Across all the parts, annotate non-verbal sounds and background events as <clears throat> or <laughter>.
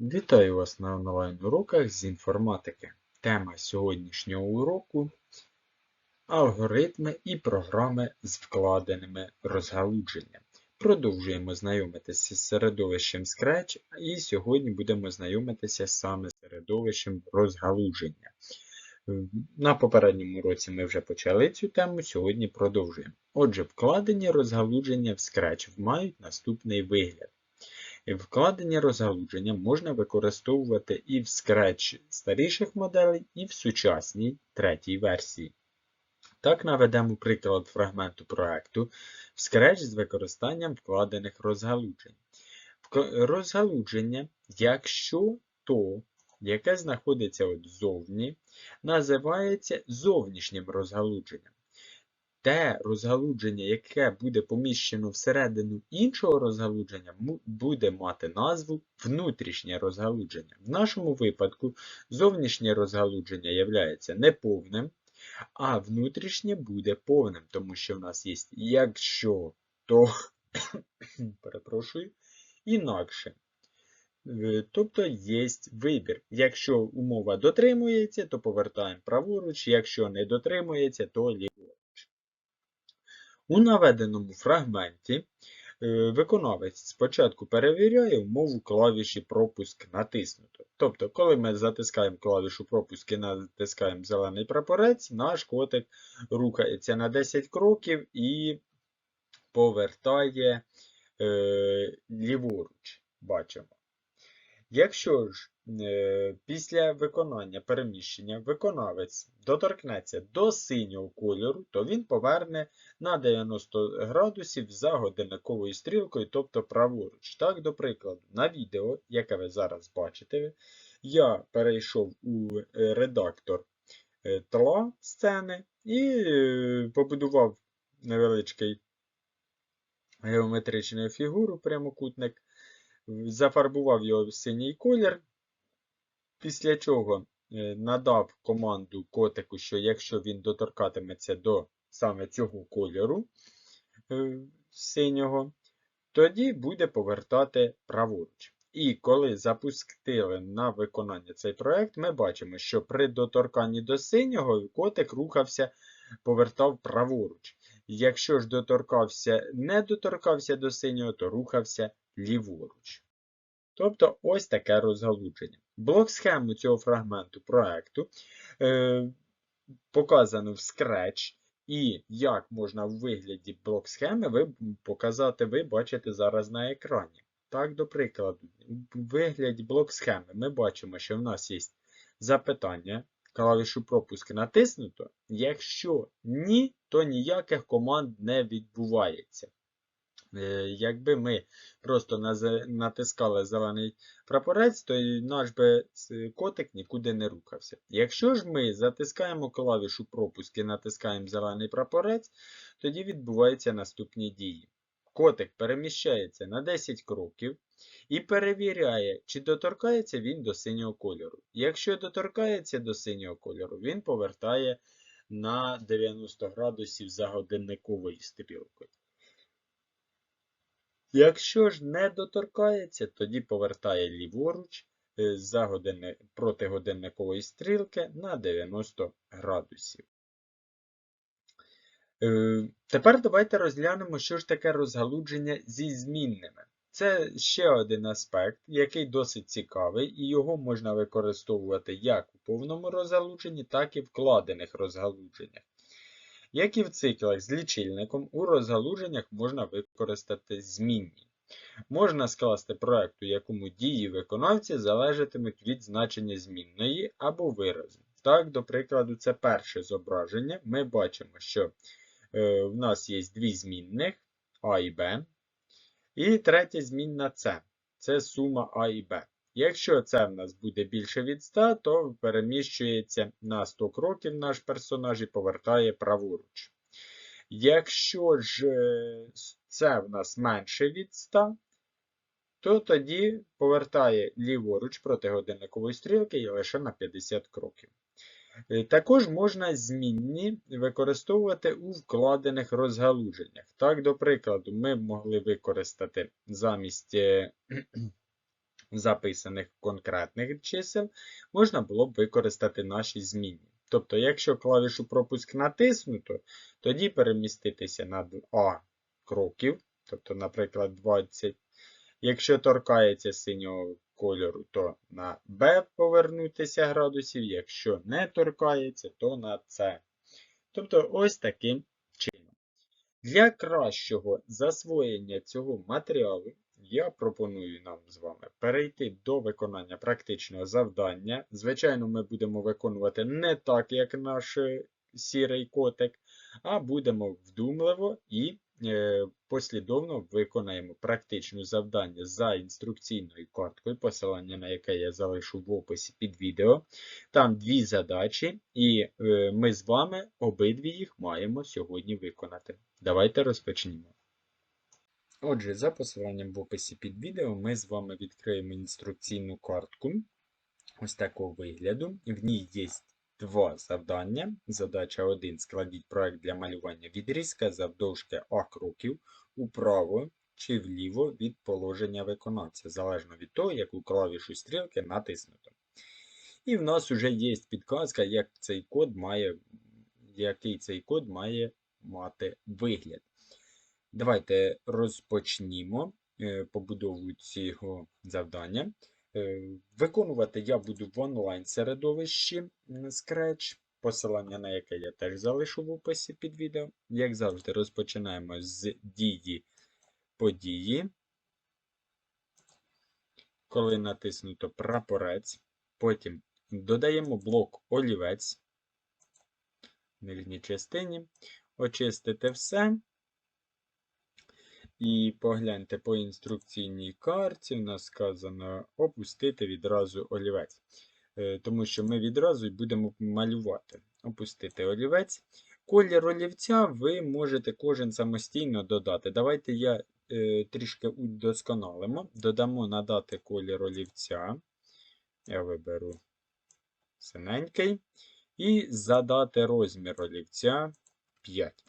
Вітаю вас на онлайн-уроках з інформатики. Тема сьогоднішнього уроку алгоритми і програми з вкладеними розгалудженням. Продовжуємо знайомитися з середовищем Scratch, і сьогодні будемо знайомитися саме з середовищем розгалудження. На попередньому уроці ми вже почали цю тему, сьогодні продовжуємо. Отже, вкладені розгалудження в Scratch мають наступний вигляд. Вкладення розгалудження можна використовувати і в Scratch старіших моделей, і в сучасній третій версії. Так наведемо приклад фрагменту проекту в Scratch з використанням вкладених розгалуджень. Розгалудження, якщо то, яке знаходиться от ззовні, називається зовнішнім розгалудженням те розгалудження, яке буде поміщено всередину іншого розгалудження, буде мати назву внутрішнє розгалудження. В нашому випадку зовнішнє розгалудження є неповним, а внутрішнє буде повним, тому що в нас є якщо, то <coughs> перепрошую, інакше. Е, тобто є вибір. Якщо умова дотримується, то повертаємо праворуч, якщо не дотримується, то ліворуч. У наведеному фрагменті е, виконавець спочатку перевіряє умову клавіші пропуск натиснуто. Тобто, коли ми затискаємо клавішу пропуск і натискаємо зелений прапорець, наш котик рухається на 10 кроків і повертає е, ліворуч. Бачимо. Якщо ж е, після виконання переміщення виконавець доторкнеться до синього кольору, то він поверне на 90 градусів за годинниковою стрілкою, тобто праворуч. Так, до прикладу, на відео, яке ви зараз бачите, я перейшов у е, редактор е, тла сцени і побудував невеличкий геометричну фігуру, прямокутник зафарбував його в синій колір, після чого е, надав команду котику, що якщо він доторкатиметься до саме цього кольору е, синього, тоді буде повертати праворуч. І коли запустили на виконання цей проект, ми бачимо, що при доторканні до синього котик рухався, повертав праворуч. Якщо ж доторкався, не доторкався до синього, то рухався ліворуч. Тобто ось таке розгалудження. Блок схему цього фрагменту проекту е, показано в Scratch. І як можна в вигляді блок схеми ви показати, ви бачите зараз на екрані. Так, до прикладу, в вигляді блок схеми ми бачимо, що в нас є запитання, клавішу пропуск натиснуто. Якщо ні, то ніяких команд не відбувається. Е, якби ми просто натискали зелений прапорець, то наш би котик нікуди не рухався. Якщо ж ми затискаємо клавішу пропуск і натискаємо зелений прапорець, тоді відбуваються наступні дії. Котик переміщається на 10 кроків і перевіряє, чи доторкається він до синього кольору. Якщо доторкається до синього кольору, він повертає на 90 градусів за годинниковою стрілкою. Якщо ж не доторкається, тоді повертає ліворуч е, за годинник, проти годинникової стрілки на 90 градусів. Е, тепер давайте розглянемо, що ж таке розгалудження зі змінними. Це ще один аспект, який досить цікавий, і його можна використовувати як у повному розгалудженні, так і в вкладених розгалудженнях. Як і в циклах з лічильником, у розгалуженнях можна використати змінні. Можна скласти проект, у якому дії виконавця залежатимуть від значення змінної або виразу. Так, до прикладу, це перше зображення. Ми бачимо, що в нас є дві змінних А і Б. І третя змінна С. Це сума А і Б. Якщо це в нас буде більше від 100, то переміщується на 100 кроків наш персонаж і повертає праворуч. Якщо ж е, це в нас менше від 100, то тоді повертає ліворуч проти годинникової стрілки і лише на 50 кроків. Е, також можна змінні використовувати у вкладених розгалуженнях. Так, до прикладу, ми могли використати замість е, <clears throat> записаних конкретних чисел, можна було б використати наші змінні. Тобто, якщо клавішу пропуск натиснуто, тоді переміститися на А кроків, тобто, наприклад, 20. Якщо торкається синього кольору, то на Б повернутися градусів, якщо не торкається, то на С. Тобто ось таким чином. Для кращого засвоєння цього матеріалу я пропоную нам з вами перейти до виконання практичного завдання. Звичайно, ми будемо виконувати не так, як наш сірий котик, а будемо вдумливо і послідовно виконаємо практичне завдання за інструкційною карткою, посилання на яке я залишу в описі під відео. Там дві задачі, і е, ми з вами обидві їх маємо сьогодні виконати. Давайте розпочнімо. Отже, за посиланням в описі під відео ми з вами відкриємо інструкційну картку ось такого вигляду. В ній є два завдання. Задача 1. Складіть проект для малювання відрізка завдовжки А кроків управо чи вліво від положення виконавця, залежно від того, яку клавішу стрілки натиснуто. І в нас вже є підказка, як цей код має, який цей код має мати вигляд. Давайте розпочнімо е, побудову цього завдання. Е, Виконувати я буду в онлайн-середовищі Scratch, посилання на яке я теж залишу в описі під відео. Як завжди, розпочинаємо з дії події. Коли натиснуто прапорець, потім додаємо блок олівець в нижній частині, очистите все. І погляньте по інструкційній карті, в нас сказано опустити відразу олівець. Е, Тому що ми відразу будемо малювати. Опустити олівець. Колір олівця ви можете кожен самостійно додати. Давайте я е, трішки удосконалимо. Додамо надати колір олівця. Я виберу синенький. І задати розмір олівця 5.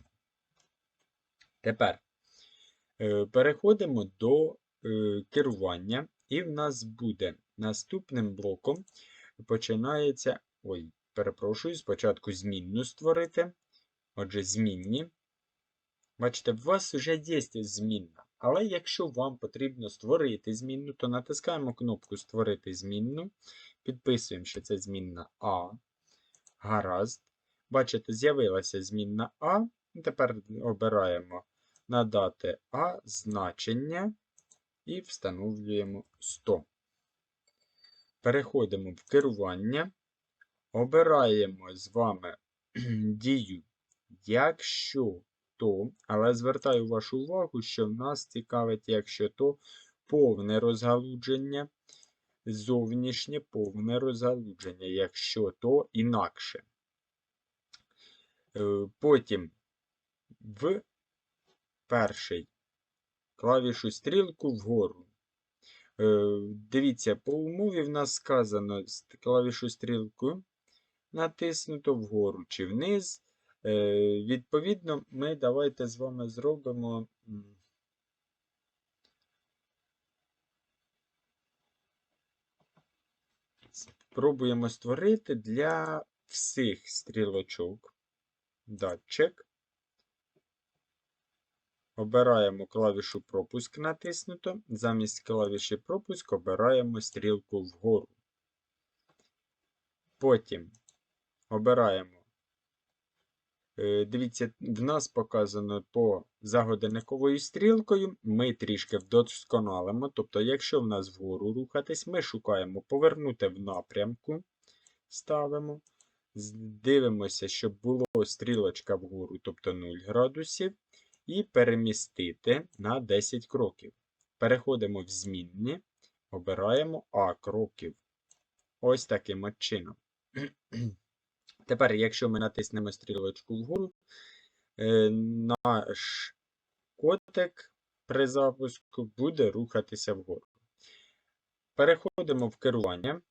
Тепер. Е, Переходимо до е, керування, і в нас буде наступним блоком починається. Ой, перепрошую, спочатку змінну створити. Отже, змінні. Бачите, у вас вже є змінна. Але якщо вам потрібно створити змінну, то натискаємо кнопку Створити змінну. Підписуємо, що це змінна А. Гаразд. Бачите, з'явилася змінна А. Тепер обираємо надати А значення і встановлюємо 100. Переходимо в керування, обираємо з вами <clears throat> дію, якщо то, але звертаю вашу увагу, що в нас цікавить, якщо то повне розгалудження, зовнішнє повне розгалудження, якщо то інакше. Е, Потім в перший клавішу стрілку вгору. Е, Дивіться, по умові в нас сказано клавішу стрілку натиснуто вгору чи вниз. Е, Відповідно, ми давайте з вами зробимо. м, Спробуємо створити для всіх стрілочок датчик. Обираємо клавішу пропуск натиснуто. Замість клавіші пропуск обираємо стрілку вгору. Потім обираємо. е, Дивіться, в нас показано по за годинниковою стрілкою. Ми трішки вдосконалимо. Тобто, якщо в нас вгору рухатись, ми шукаємо повернути в напрямку. Ставимо. Дивимося, щоб було стрілочка вгору, тобто 0 градусів і перемістити на 10 кроків. Переходимо в змінні, обираємо А кроків. Ось таким от чином. <clears throat> Тепер, якщо ми натиснемо стрілочку вгору, е, наш котик при запуску буде рухатися вгору. Переходимо в керування.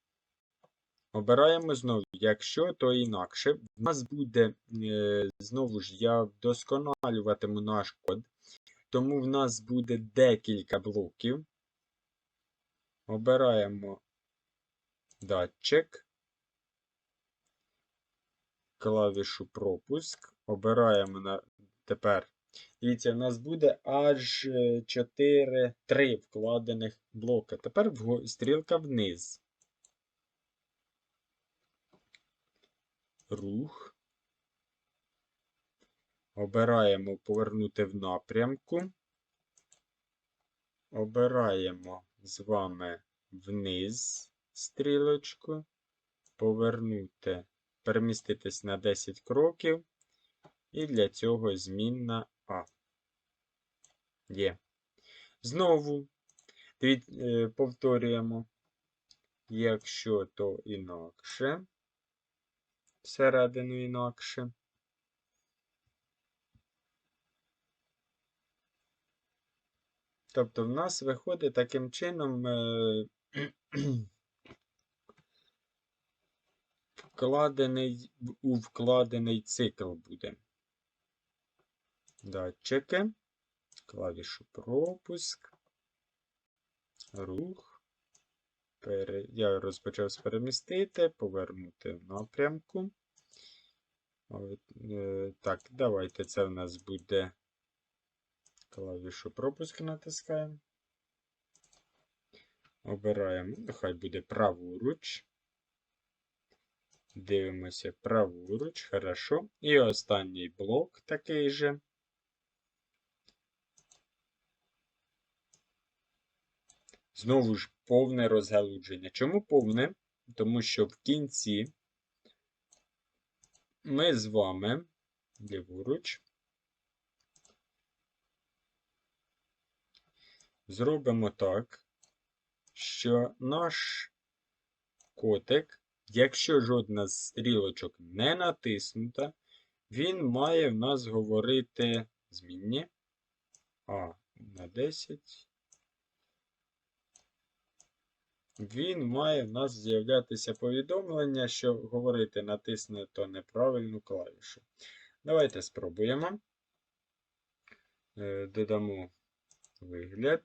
Обираємо знову, якщо, то інакше. В нас буде, е, знову ж, я вдосконалюватиму наш код, тому в нас буде декілька блоків. Обираємо датчик, клавішу пропуск. Обираємо на тепер. Дивіться, у нас буде аж 4, 3 вкладених блоки. Тепер стрілка вниз. Рух. Обираємо повернути в напрямку. Обираємо з вами вниз стрілочку, повернути, переміститись на 10 кроків. І для цього змінна А. Є. Знову е, повторюємо. Якщо то інакше, всередину інакше. Тобто в нас виходить таким чином е, <clears throat> вкладений, у вкладений цикл буде. Датчики, клавішу пропуск, рух. Я розпочав перемістити, повернути в напрямку. Е, Так, давайте це в нас буде клавішу пропуск натискаємо. Обираємо, нехай буде праворуч. Дивимося праворуч, хорошо. І останній блок такий же. Знову ж повне розгалудження. Чому повне? Тому що в кінці ми з вами ліворуч зробимо так, що наш котик, якщо жодна з стрілочок не натиснута, він має в нас говорити змінні А на 10. Він має в нас з'являтися повідомлення, що говорити натиснуто неправильну клавішу. Давайте спробуємо. Е, Додамо вигляд.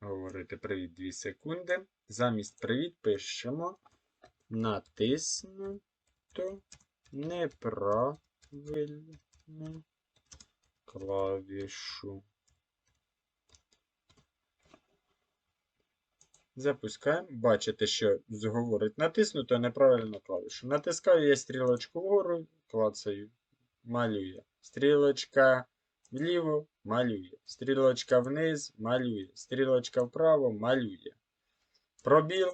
Говорити привіт 2 секунди. Замість привіт пишемо натиснуто неправильну клавішу. Запускаємо. Бачите, що говорить натиснуто неправильно клавішу. Натискаю я стрілочку вгору, клацаю, малює. Стрілочка вліво малює. Стрілочка вниз малює. Стрілочка вправо малює. Пробіл.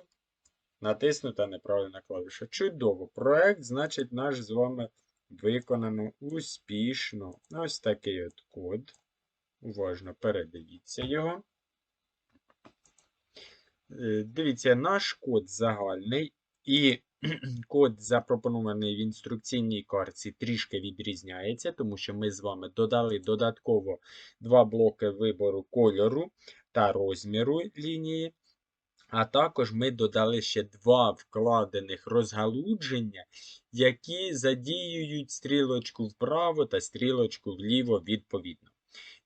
Натиснута неправильна клавіша. Чудово. Проект, значить, наш з вами виконано успішно. Ось такий от код. Уважно передивіться його. Е, Дивіться, наш код загальний і <clears throat> код, запропонований в інструкційній картці, трішки відрізняється, тому що ми з вами додали додатково два блоки вибору кольору та розміру лінії. А також ми додали ще два вкладених розгалудження, які задіюють стрілочку вправо та стрілочку вліво відповідно.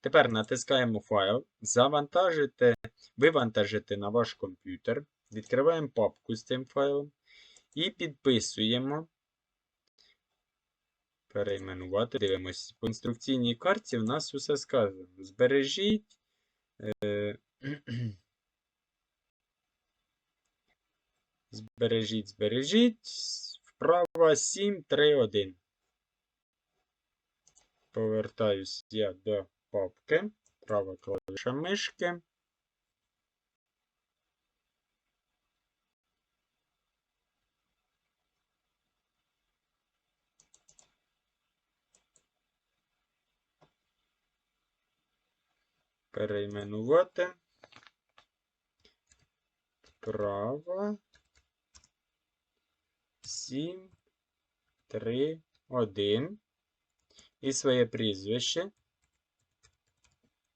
Тепер натискаємо файл, завантажити, вивантажити на ваш комп'ютер. Відкриваємо папку з цим файлом і підписуємо. Перейменувати. Дивимось. По інструкційній карті в нас усе сказано. Збережіть. Е, <clears throat> збережіть, збережіть. Вправа 7, 3, 1. Повертаюсь я до папки. Права клавіша мишки. Перейменувати. Права. 7, 3, 1. І своє прізвище.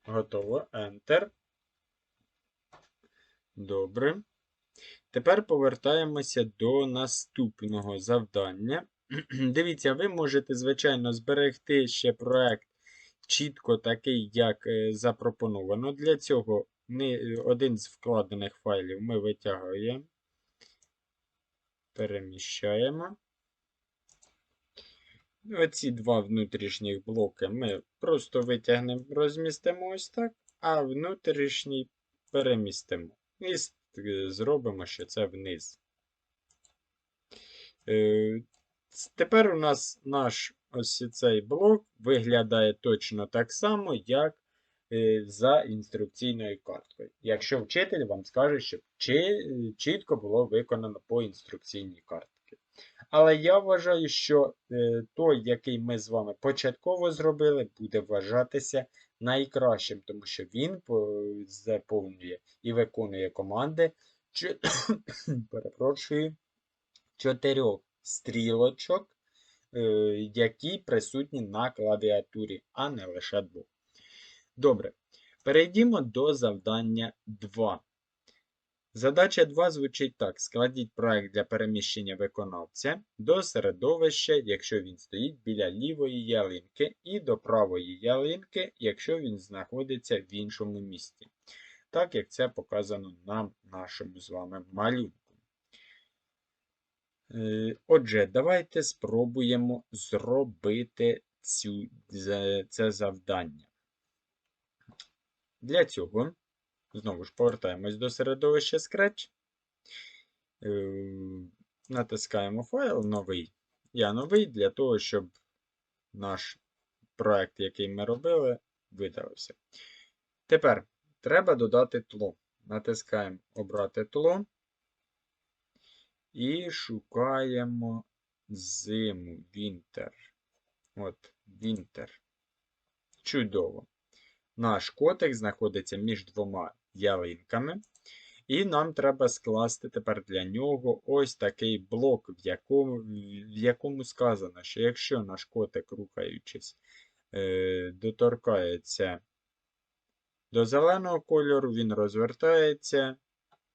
Готово. Enter. Добре. Тепер повертаємося до наступного завдання. <clears throat> Дивіться, ви можете, звичайно, зберегти ще проект чітко такий, як е, запропоновано. Для цього один з вкладених файлів ми витягуємо, переміщаємо. Оці два внутрішніх блоки ми просто витягнемо, розмістимо ось так, а внутрішній перемістимо. І е, зробимо, що це вниз. Е, Тепер у нас наш ось цей блок виглядає точно так само, як е, за інструкційною карткою. Якщо вчитель вам скаже, щоб чітко було виконано по інструкційній картці. Але я вважаю, що е, той, який ми з вами початково зробили, буде вважатися найкращим, тому що він заповнює і виконує команди <coughs> перепрошую, чотирьох стрілочок, е, які присутні на клавіатурі, а не лише двох. Добре. Перейдімо до завдання 2. Задача 2 звучить так: складіть проект для переміщення виконавця до середовища, якщо він стоїть біля лівої ялинки, і до правої ялинки, якщо він знаходиться в іншому місці. Так як це показано на нашому з вами малюнку. Е, Отже, давайте спробуємо зробити цю, це- це завдання. Для цього Знову ж повертаємось до середовища Scratch. Е, Натискаємо файл новий. Я новий для того, щоб наш проект, який ми робили, видалився. Тепер треба додати тло. Натискаємо Обрати тло і шукаємо зиму, Winter. От, Winter. Чудово. Наш котик знаходиться між двома ялинками. І нам треба скласти тепер для нього ось такий блок, в якому, в якому сказано, що якщо наш котик, рухаючись, е, доторкається до зеленого кольору, він розвертається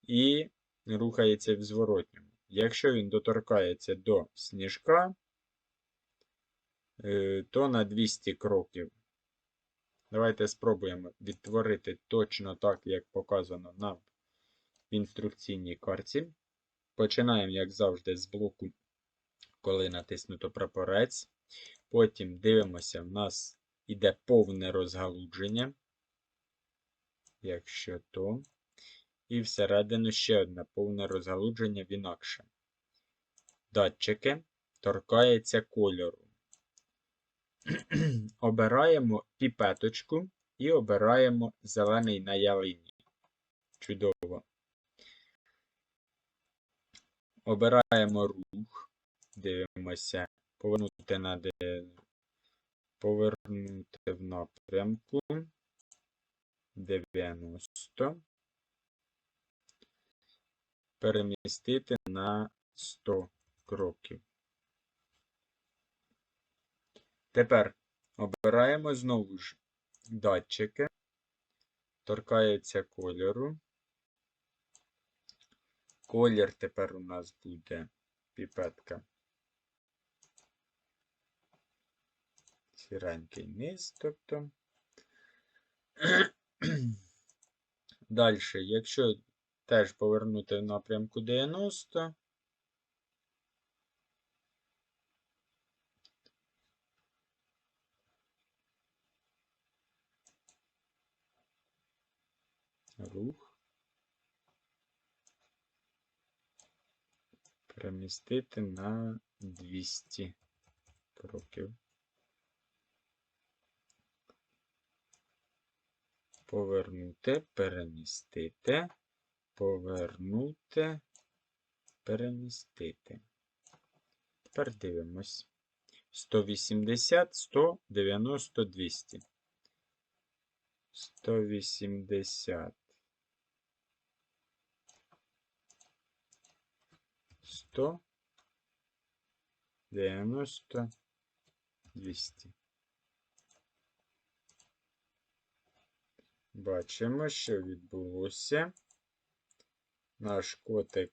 і рухається в зворотньому. Якщо він доторкається до сніжка, е, то на 200 кроків Давайте спробуємо відтворити точно так, як показано нам в інструкційній карті. Починаємо, як завжди, з блоку, коли натиснуто прапорець. Потім дивимося, в нас іде повне розгалудження. Якщо то. І всередину ще одне повне розгалудження в інакше. Датчики торкається кольору. <clears throat> обираємо піпеточку і обираємо зелений на ялині. Чудово. Обираємо рух. Дивимося. Повернути на. Повернути в напрямку. 90. Перемістити на 100 кроків. Тепер обираємо знову ж датчики, торкається кольору. Колір тепер у нас буде піпетка. Сіренький низ, тобто. Далі, якщо теж повернути в напрямку 90, рух. Перемістити на 200 кроків. Повернути, перемістити, повернути, перемістити. Тепер дивимось. 180, 190, 200. 180. 100, 90, 200. Бачимо, що відбулося. Наш котик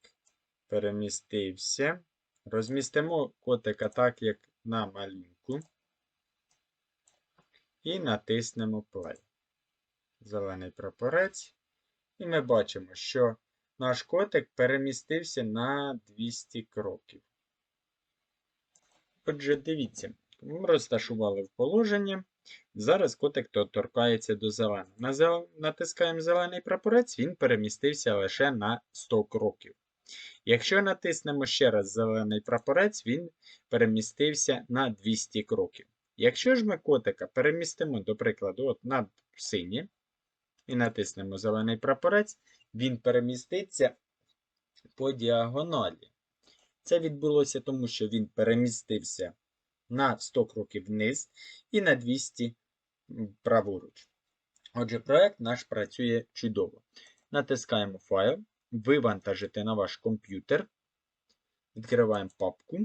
перемістився. Розмістимо котика так, як на малюнку. І натиснемо play. Зелений прапорець. І ми бачимо, що наш котик перемістився на 200 кроків. Отже, дивіться, ми розташували в положенні. Зараз котик доторкається до зеленого. Натискаємо зелений прапорець, він перемістився лише на 100 кроків. Якщо натиснемо ще раз зелений прапорець, він перемістився на 200 кроків. Якщо ж ми котика перемістимо, до прикладу, от на синє, і натиснемо зелений прапорець, він переміститься по діагоналі. Це відбулося тому, що він перемістився на 100 кроків вниз і на 200 м, праворуч. Отже, проект наш працює чудово. Натискаємо файл, вивантажити на ваш комп'ютер. Відкриваємо папку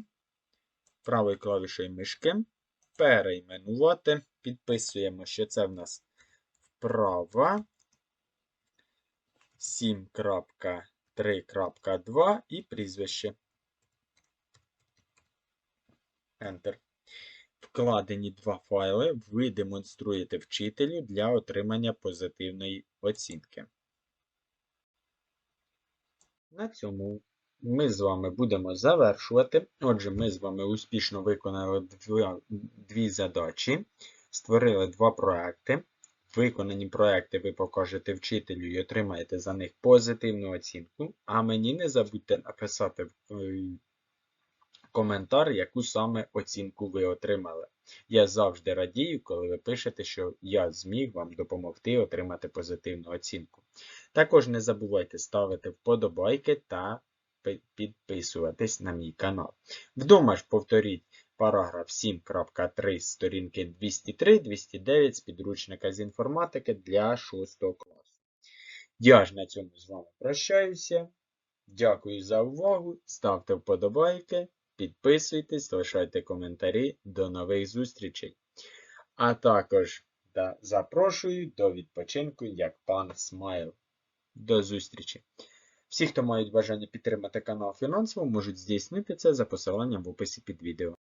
правою клавішою мишки, перейменувати. Підписуємо, що це в нас вправа 7.3.2 і прізвище. Enter. Вкладені два файли ви демонструєте вчителю для отримання позитивної оцінки. На цьому ми з вами будемо завершувати. Отже, ми з вами успішно виконали дві, задачі, створили два проекти. Виконані проекти ви покажете вчителю і отримаєте за них позитивну оцінку. А мені не забудьте написати в е, коментар, яку саме оцінку ви отримали. Я завжди радію, коли ви пишете, що я зміг вам допомогти отримати позитивну оцінку. Також не забувайте ставити вподобайки та підписуватись на мій канал. Вдома ж повторіть параграф 7.3 сторінки 203-209 з підручника з інформатики для 6 класу. Я ж на цьому з вами прощаюся. Дякую за увагу. Ставте вподобайки, підписуйтесь, лишайте коментарі. До нових зустрічей. А також да, запрошую до відпочинку як пан Смайл. До зустрічі! Всі, хто мають бажання підтримати канал фінансово, можуть здійснити це за посиланням в описі під відео.